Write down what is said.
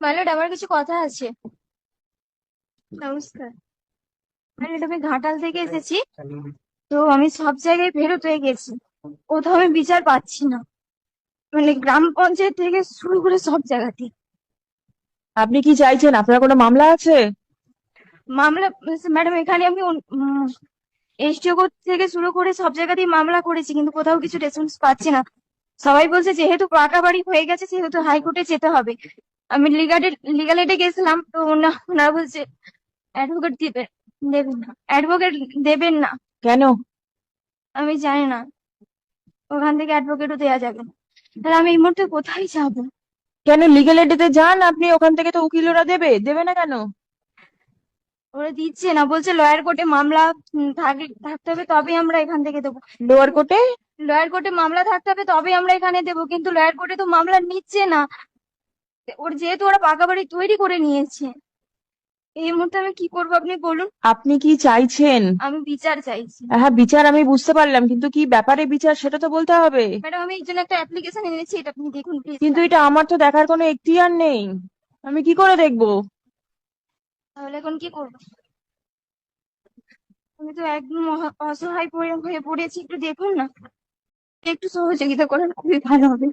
My lord আমার কিছু কথা আছে। নমস্কার। মাইলট আমি ঘাটাল থেকে এসেছি। তো আমি সব জায়গায় ফেরত হয়ে গেছি। কোথাও আমি বিচার পাচ্ছি না। মানে গ্রাম পঞ্চায়েত থেকে শুরু করে সব জায়গাতেই আপনি কি চাইছেন? আপনার কোনো মামলা আছে? মামলা ম্যাডাম এখানে আমি এসডিও থেকে শুরু করে সব জায়গাতেই মামলা করেছি কিন্তু কোথাও কিছু রেসপন্স পাচ্ছি না। সবাই বলছে যেহেতু পাকা বাড়ি হয়ে গেছে সেহেতু হাইকোর্টে যেতে হবে। আমি লিগালে লিগাল এডে গেছিলাম তো ওনা- ওনারা বলছে অ্যাডভোকেট দিবেন দেবেন না। অ্যাডভোকেট দেবেন না। কেন? আমি জানি না। ওখান থেকে অ্যাডভোকেটও দেওয়া যাবে না। তাহলে আমি এই মুহূর্তে কোথায় যাব? কেন? লিগেল এডেতে যান আপনি ওখান থেকে তো উকিলরা দেবে। দেবে না কেন? ওরা দিচ্ছে না বলছে লয়ার কোর্টে মামলা থাকতে হবে তবেই আমরা এখান থেকে দেবো। লোয়ার কোর্টে লয়ার কোর্টে মামলা থাকতে হবে তবেই আমরা এখানে দেবো কিন্তু লয়ার কোর্টে তো মামলা নিচ্ছে না। ওর যেহেতু ওরা পাকা বাড়ি তৈরি করে নিয়েছে এই মুহূর্তে আমি কি করব আপনি বলুন? আপনি কি চাইছেন? আমি বিচার চাইছি। হ্যাঁ বিচার আমি বুঝতে পারলাম কিন্তু কি ব্যাপারে বিচার সেটা তো বলতে হবে। ম্যাডাম আমি এই জন্য একটা অ্যাপ্লিকেশন এনেছি এটা আপনি দেখুন প্লিজ কিন্তু এটা আমার তো দেখার কোনো এখতিয়ার নেই। আমি কি করে দেখব? তাহলে এখন কি করব? আমি তো একদম অসহায় হয়ে পড়েছি একটু দেখুন না। একটু সহযোগিতা করেন খুবই ভালো হবে।